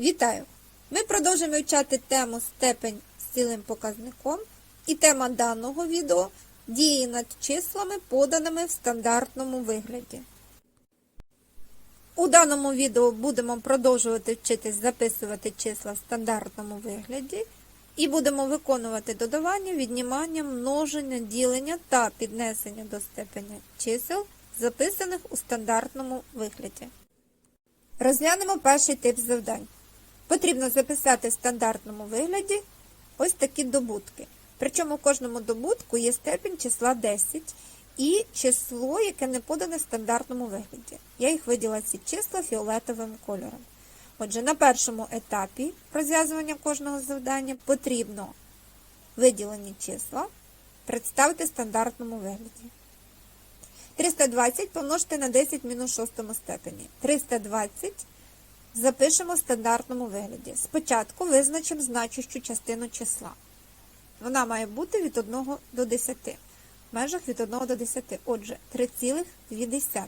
Вітаю! Ми продовжуємо вивчати тему степень з цілим показником і тема даного відео дії над числами, поданими в стандартному вигляді. У даному відео будемо продовжувати вчитись записувати числа в стандартному вигляді і будемо виконувати додавання, віднімання, множення, ділення та піднесення до степеня чисел, записаних у стандартному вигляді. Розглянемо перший тип завдань. Потрібно записати в стандартному вигляді ось такі добутки. Причому в кожному добутку є степінь числа 10 і число, яке не подане в стандартному вигляді. Я їх виділа ці числа фіолетовим кольором. Отже, на першому етапі розв'язування кожного завдання потрібно виділені числа представити в стандартному вигляді. 320 помножити на 10 в мінус 6 степені. 320 запишемо в стандартному вигляді. Спочатку визначимо значущу частину числа. Вона має бути від 1 до 10. В межах від 1 до 10. Отже, 3,2.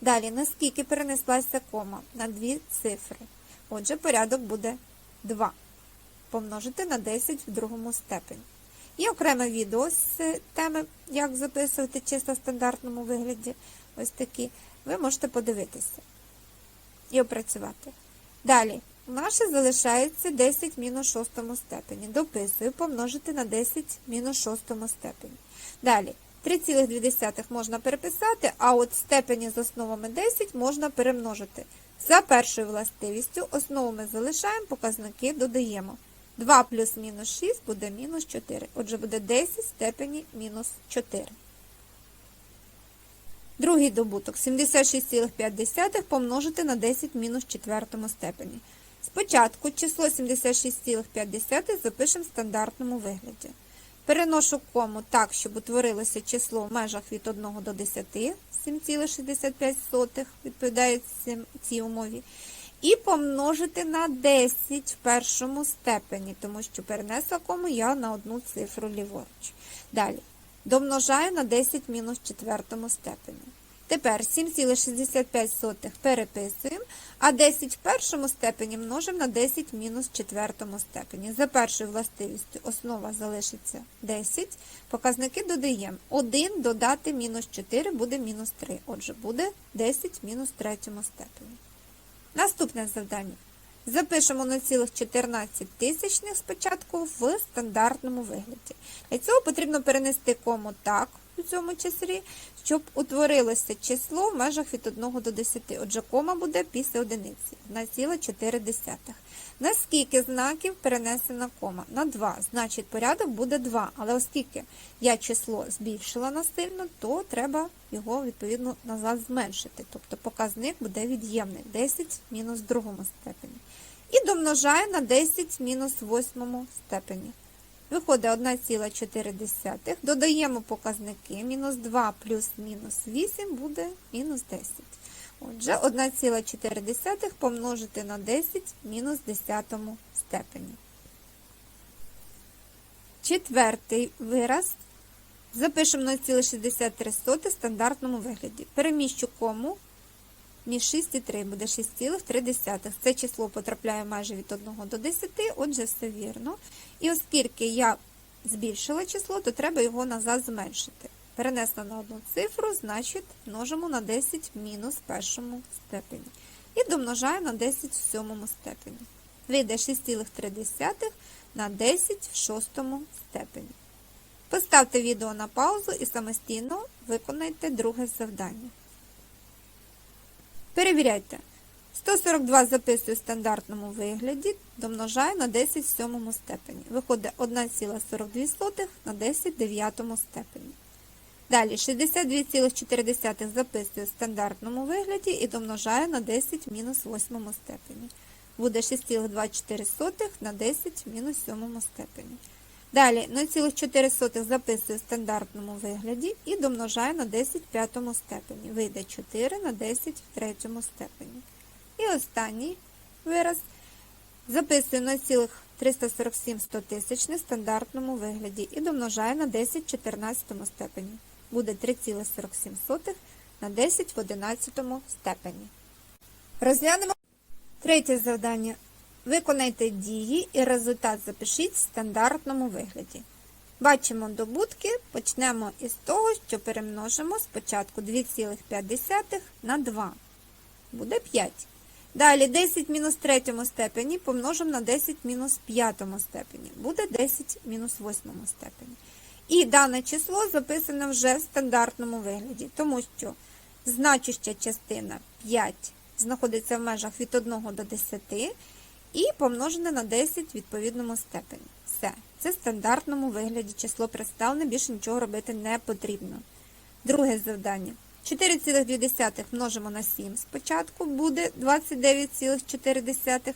Далі, наскільки перенеслася кома? На дві цифри. Отже, порядок буде 2. Помножити на 10 в другому степені. Є окреме відео з теми, як записувати числа в стандартному вигляді. Ось такі. Ви можете подивитися і опрацювати. Далі, нас залишається 10 мінус 6 степені. Дописую, помножити на 10 мінус 6 степені. Далі, 3,2 можна переписати, а от степені з основами 10 можна перемножити. За першою властивістю основу ми залишаємо, показники додаємо. 2 плюс мінус 6 буде мінус 4. Отже, буде 10 степені мінус 4. Другий добуток 76,5 помножити на 10 мінус 4 степені. Спочатку число 76,5 запишемо в стандартному вигляді. Переношу кому так, щоб утворилося число в межах від 1 до 10, 7,65 відповідає цій умові. І помножити на 10 в першому степені, тому що перенесла кому я на одну цифру ліворуч. Далі. Домножаю на 10 мінус 4 степені. Тепер 7,65 переписуємо, а 10 в першому степені множимо на 10 мінус 4 степені. За першою властивістю основа залишиться 10. Показники додаємо. 1 додати мінус 4 буде мінус 3. Отже, буде 10 мінус 3 степені. Наступне завдання. Запишемо 0,14 тисячних спочатку в стандартному вигляді. Для цього потрібно перенести кому так у цьому числі, щоб утворилося число в межах від 1 до 10. Отже, кома буде після одиниці 1,4. На скільки знаків перенесена кома? На 2. Значить, порядок буде 2. Але оскільки я число збільшила насильно, то треба його, відповідно, назад зменшити. Тобто показник буде від'ємний 10 мінус в другому степені. І домножаю на 10 мінус в восьмому степені. Виходить 1,4. Додаємо показники. Мінус 2 плюс мінус 8 буде мінус 10. Отже, 1,4 помножити на 10 мінус 10 степені. Четвертий вираз. Запишемо 0,63 в стандартному вигляді. Переміщу кому між 6 і 3 буде 6,3. Це число потрапляє майже від 1 до 10, отже, все вірно. І оскільки я збільшила число, то треба його назад зменшити. Перенесла на одну цифру, значить множимо на 10 в мінус першому степені. І домножаю на 10 в сьомому степені. Вийде 6,3 на 10 в шостому степені. Поставте відео на паузу і самостійно виконайте друге завдання. Перевіряйте. 142 записую в стандартному вигляді, домножаю на 10 в сьомому степені. Виходить 1,42 на 10 в степені. Далі 62,4 записую в стандартному вигляді і домножаю на 10 в мінус 8 степені. Буде 6,24 на 10 в мінус 7 степені. Далі 0,4 записую в стандартному вигляді і домножаю на 10 в п'ятому степені. Вийде 4 на 10 в третьому степені. І останній вираз записую 0,347 в стандартному вигляді і домножаю на 10 в 14 степені. Буде 3,47 на 10 в 11 степені. Розглянемо третє завдання. Виконайте дії і результат запишіть в стандартному вигляді. Бачимо добутки, почнемо із того, що перемножимо спочатку 2,5 на 2. Буде 5. Далі 10 мінус третьому степені помножимо на 10 мінус п'ятому степені. Буде 10 мінус восьмому степені. І дане число записане вже в стандартному вигляді, тому що значуща частина 5 знаходиться в межах від 1 до 10 і помножене на 10 в відповідному степені. Все. Це в стандартному вигляді число представлене, більше нічого робити не потрібно. Друге завдання. 4,2 множимо на 7 спочатку, буде 29,4.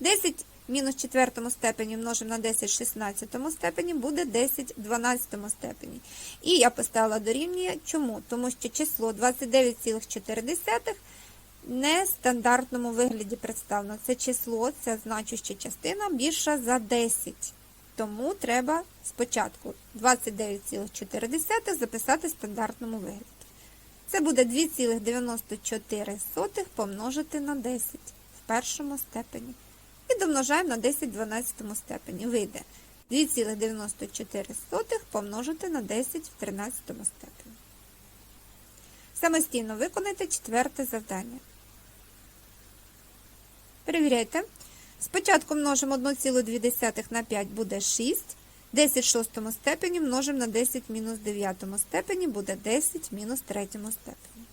10 мінус 4 степені множимо на 10 в 16 степені, буде 10 в 12 степені. І я поставила дорівнює. Чому? Тому що число 29,4 не в стандартному вигляді представлено. Це число, ця значуща частина більша за 10. Тому треба спочатку 29,4 записати в стандартному вигляді. Це буде 2,94 помножити на 10 в першому степені. І домножаємо на 10 в 12 степені. Вийде 2,94 помножити на 10 в 13 степені. Самостійно виконайте четверте завдання. Перевіряйте. Спочатку множимо 1,2 на 5 буде 6. 10 в шостому степені множимо на 10 мінус 9 степені буде 10 мінус 3 степені.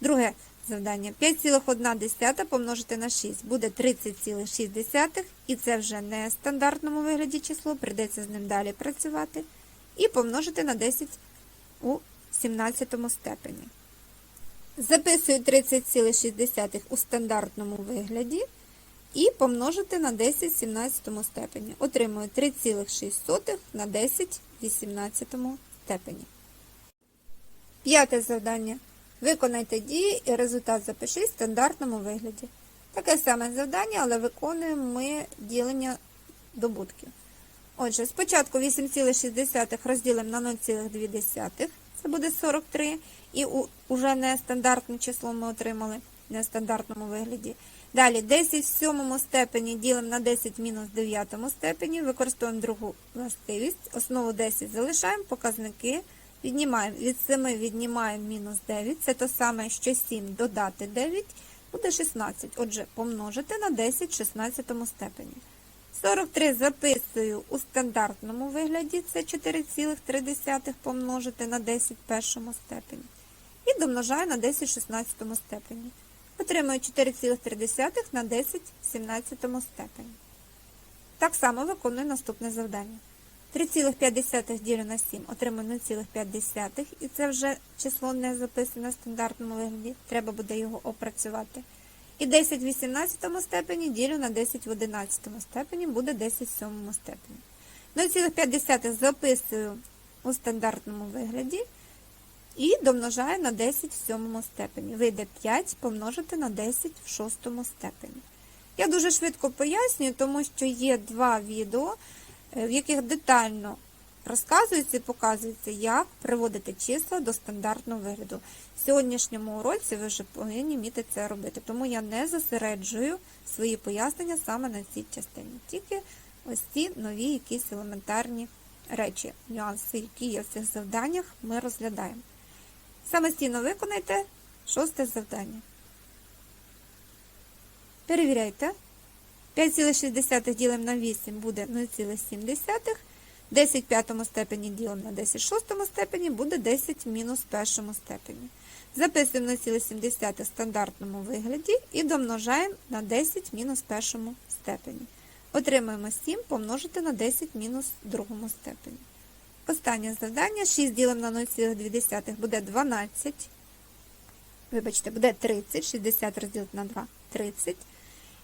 Друге завдання. 5,1 помножити на 6 буде 30,6. І це вже не стандартному вигляді число, прийдеться з ним далі працювати. І помножити на 10 у 17 степені. Записую 30,6 у стандартному вигляді. І помножити на 10 в 17 степені. Отримую 3,6 на 10 в 18 степені. П'яте завдання. Виконайте дії і результат запишіть в стандартному вигляді. Таке саме завдання, але виконуємо ми ділення добутків. Отже, спочатку 8,6 розділимо на 0,2, це буде 43. І уже не стандартне число ми отримали в нестандартному вигляді. Далі 10 в сьомому степені ділимо на 10 в мінус 9 степені, використовуємо другу властивість. Основу 10 залишаємо, показники віднімаємо. Від 7 віднімаємо мінус 9. Це те саме, що 7 додати 9, буде 16. Отже, помножити на 10 в 16 степені. 43 записую у стандартному вигляді, це 4,3 помножити на 10 в першому степені. І домножаю на 10 в 16 степені. Отримую 4,3 на 10 в 17 степені. Так само виконую наступне завдання. 3,5 ділю на 7 отримую 0,5, і це вже число не записане в стандартному вигляді, треба буде його опрацювати. І 10 в 18 степені ділю на 10 в 11 степені буде 10 в 7 степені. 0,5 записую у стандартному вигляді. І домножаю на 10 в сьомому степені. Вийде 5 помножити на 10 в шостому степені. Я дуже швидко пояснюю, тому що є два відео, е, в яких детально розказується і показується, як приводити числа до стандартного вигляду. В сьогоднішньому уроці ви вже повинні вміти це робити. Тому я не зосереджую свої пояснення саме на цій частині. Тільки ось ці нові якісь елементарні речі, нюанси, які є в цих завданнях, ми розглядаємо. Самостійно виконайте шосте завдання. Перевіряйте. 5,6 ділимо на 8 буде 0,7. 10 в п'ятому степені ділимо на 10 в шостому степені буде 10 в мінус першому степені. Записуємо на 0,7 в стандартному вигляді і домножаємо на 10 в мінус першому степені. Отримуємо 7 помножити на 10 в мінус другому степені. Останнє завдання 6 ділимо на 0,2 буде 12. Вибачте, буде 30, 60 розділити на 2 30.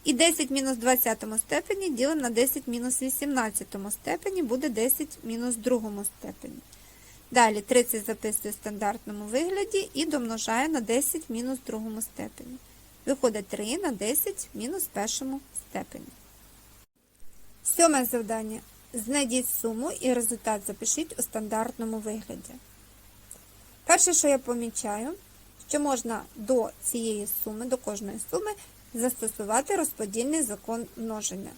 І 10 мінус 20 степені ділимо на 10 мінус 18 степені, буде 10 мінус 2 степені. Далі 30 записую в стандартному вигляді і домножаю на 10 мінус 2 степені. Виходить 3 на 10 мінус 1 степені. Сьоме завдання. Знайдіть суму і результат запишіть у стандартному вигляді. Перше, що я помічаю, що можна до цієї суми, до кожної суми, застосувати розподільний закон множення.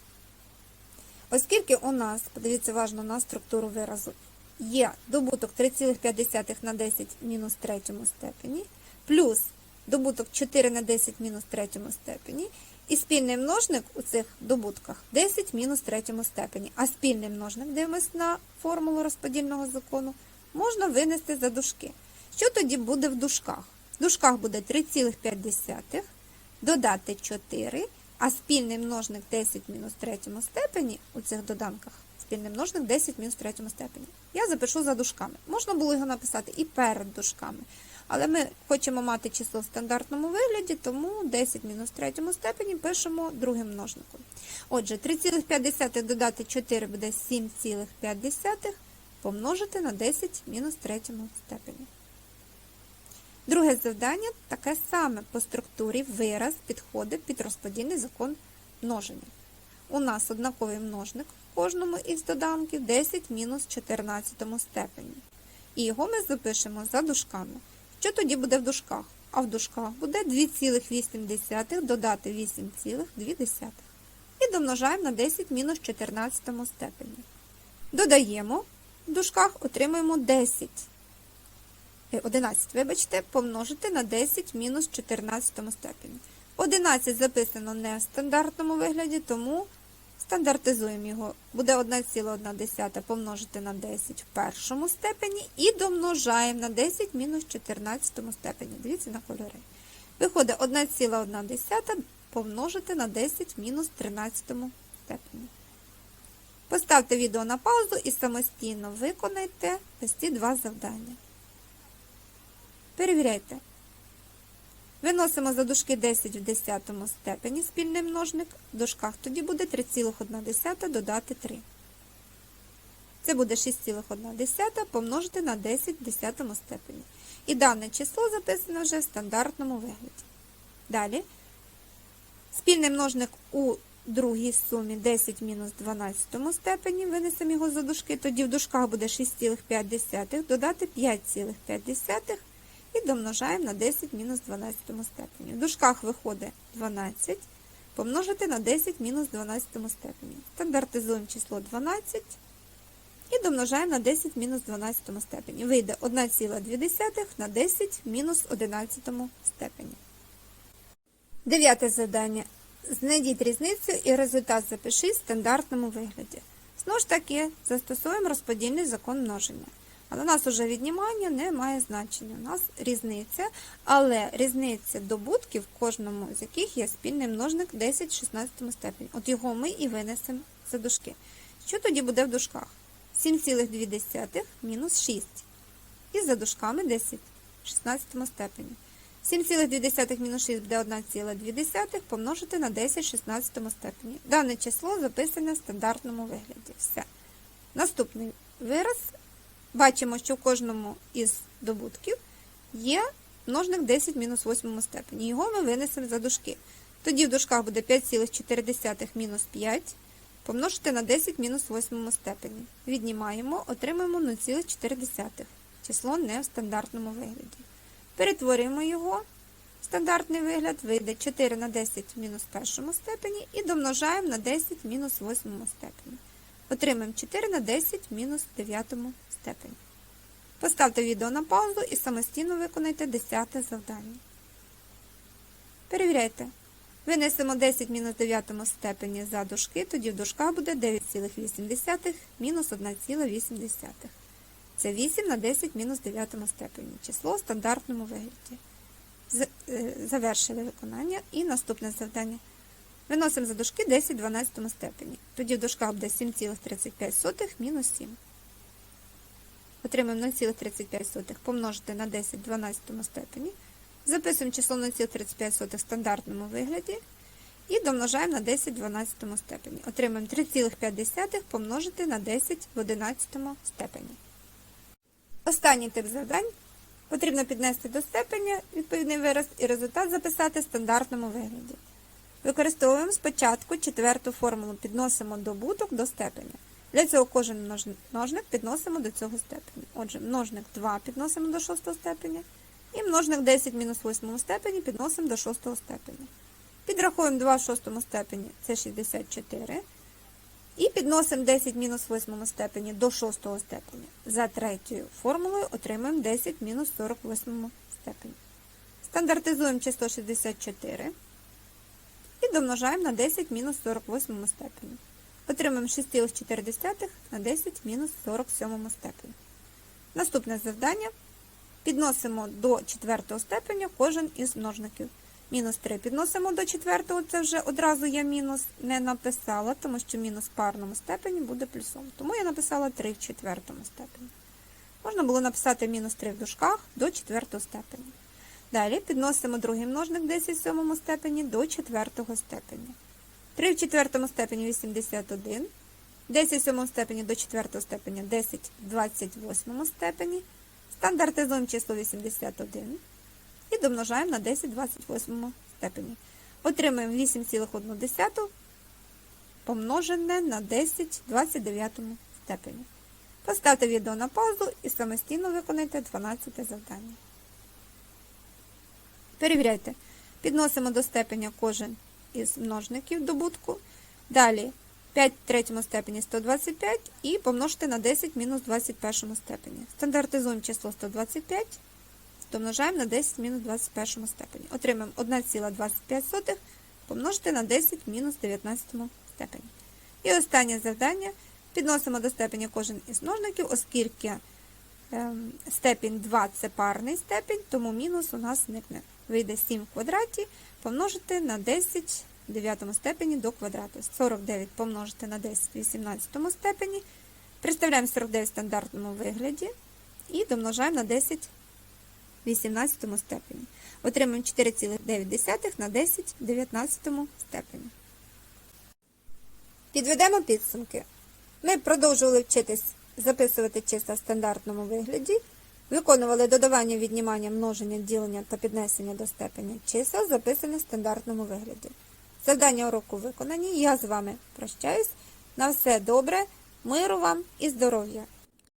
Оскільки у нас, подивіться уважно на структуру виразу, є добуток 3,5 на 10 мінус третьому степені, плюс добуток 4 на 10 мінус третьому степені, і спільний множник у цих добутках 10 мінус третьому степені. А спільний множник, дивимось на формулу розподільного закону, можна винести за дужки. Що тоді буде в дужках? В дужках буде 3,5 додати 4, а спільний множник 10 мінус третьому степені у цих доданках. Спільний множник 10 мінус третьому степені. Я запишу за дужками. Можна було його написати і перед дужками. Але ми хочемо мати число в стандартному вигляді, тому 10 мінус третьому степені пишемо другим множником. Отже, 3,5 додати 4 буде 7,5 помножити на 10 мінус третьому степені. Друге завдання таке саме по структурі вираз підходить під розподільний закон множення. У нас однаковий множник в кожному із доданків 10 мінус 14 степені. І його ми запишемо за дужками. Що тоді буде в дужках? А в дужках буде 2,8 додати 8,2. І домножаємо на 10 мінус 14 степені. Додаємо в дужках, отримуємо 10. Е, 11, вибачте, помножити на 10 мінус 14 степені. 11 записано не в стандартному вигляді, тому стандартизуємо його. Буде 1,1 помножити на 10 в першому степені і домножаємо на 10 мінус 14 степені. Дивіться на кольори. Виходить 1,1 помножити на 10 мінус 13 степені. Поставте відео на паузу і самостійно виконайте ось ці два завдання. Перевіряйте. Виносимо за дужки 10 в 10 степені спільний множник. В дужках тоді буде 3,1 додати 3. Це буде 6,1 помножити на 10 в 10 степені. І дане число записано вже в стандартному вигляді. Далі. Спільний множник у другій сумі 10 мінус 12 степені. Винесемо його за дужки. Тоді в дужках буде 6,5 додати 5,5 і домножаємо на 10 мінус 12 степені. В дужках виходить 12 помножити на 10 мінус 12 степені. Стандартизуємо число 12 і домножаємо на 10 мінус 12 степені. Вийде 1,2 на 10 мінус 11 степені. Дев'яте завдання. Знайдіть різницю і результат запишіть в стандартному вигляді. Знову ж таки, застосуємо розподільний закон множення. Але у нас вже віднімання не має значення. У нас різниця, але різниця добутків, кожному з яких є спільний множник 10 в 16 степені. От його ми і винесемо за дужки. Що тоді буде в дужках? 7,2 мінус 6. І за дужками 10 в 16 степені. 7,2 мінус 6 буде 1,2 помножити на 10 в 16 степені. Дане число записане в стандартному вигляді. Все. Наступний вираз. Бачимо, що в кожному із добутків є множник 10 мінус 8 степені. Його ми винесемо за дужки. Тоді в дужках буде 5,4 мінус 5 помножити на 10 мінус 8 степені. Віднімаємо, отримаємо 0,4. Число не в стандартному вигляді. Перетворюємо його стандартний вигляд, вийде 4 на 10 мінус першому степені і домножаємо на 10 мінус 8 степені. Отримаємо 4 на 10 мінус 9 степені. Поставте відео на паузу і самостійно виконайте 10 завдання. Перевіряйте. Винесемо 10 мінус 9 степені за дужки, тоді в дужках буде 9,8 мінус 1,8. Це 8 на 10 мінус 9 степені. Число в стандартному вигляді. Е, Завершили виконання. І наступне завдання. Виносимо за дужки 10 в 12 степені. Тоді в дужках буде 7,35 мінус 7. Отримаємо 0,35 помножити на 10 в 12 степені. Записуємо число 0,35 в стандартному вигляді. І домножаємо на 10 в 12 степені. Отримаємо 3,5 помножити на 10 в 11 степені. Останній тип завдань. Потрібно піднести до степеня відповідний вираз і результат записати в стандартному вигляді. Використовуємо спочатку четверту формулу, підносимо добуток до степеня. Для цього кожен множник підносимо до цього степеня. Отже, множник 2 підносимо до 6 степеня, і множник 10 мінус 8 степені підносимо до 6 степеня. Підрахуємо 2 в шостому степені, це 64. І підносимо 10 мінус в восьмому степені до шостого степені. За третьою формулою отримаємо 10 мінус 48 степені. Стандартизуємо число 64 і домножаємо на 10 мінус 48 степені. Отримаємо 6,4 на 10 мінус 47 степені. Наступне завдання. Підносимо до четвертого степеня кожен із множників. Мінус 3 підносимо до четвертого, це вже одразу я мінус не написала, тому що мінус в парному степені буде плюсом. Тому я написала 3 в четвертому степені. Можна було написати мінус 3 в дужках до четвертого степені. Далі підносимо другий множник 10 в сьомому степені до четвертого степені. 3 в четвертому степені 81. 10 в сьомому степені до четвертого степеня 10 в 28 степені. Стандартизуємо число 81 і домножаємо на 10 в 28 степені. Отримаємо 8,1 помножене на 10 в 29 степені. Поставте відео на паузу і самостійно виконайте 12 завдання. Перевіряйте. Підносимо до степеня кожен із множників добутку. Далі 5 в третьому степені 125 і помножте на 10 мінус 21 степені. Стандартизуємо число 125, домножаємо на 10 мінус 21 степені. Отримаємо 1,25 помножте на 10 мінус 19 степені. І останнє завдання. Підносимо до степеня кожен із множників, оскільки ем, степінь 2 це парний степінь, тому мінус у нас зникне. Вийде 7 в квадраті, помножити на 10 в 9 степені до квадрату. 49 помножити на 10 в 18 степені. Представляємо 49 в стандартному вигляді і домножаємо на 10 в 18 степені. Отримаємо 4,9 на 10 в 19 степені. Підведемо підсумки. Ми продовжували вчитись записувати числа в стандартному вигляді, виконували додавання, віднімання, множення, ділення та піднесення до степеня чисел, записане в стандартному вигляді. Завдання уроку виконані. Я з вами прощаюсь. На все добре, миру вам і здоров'я!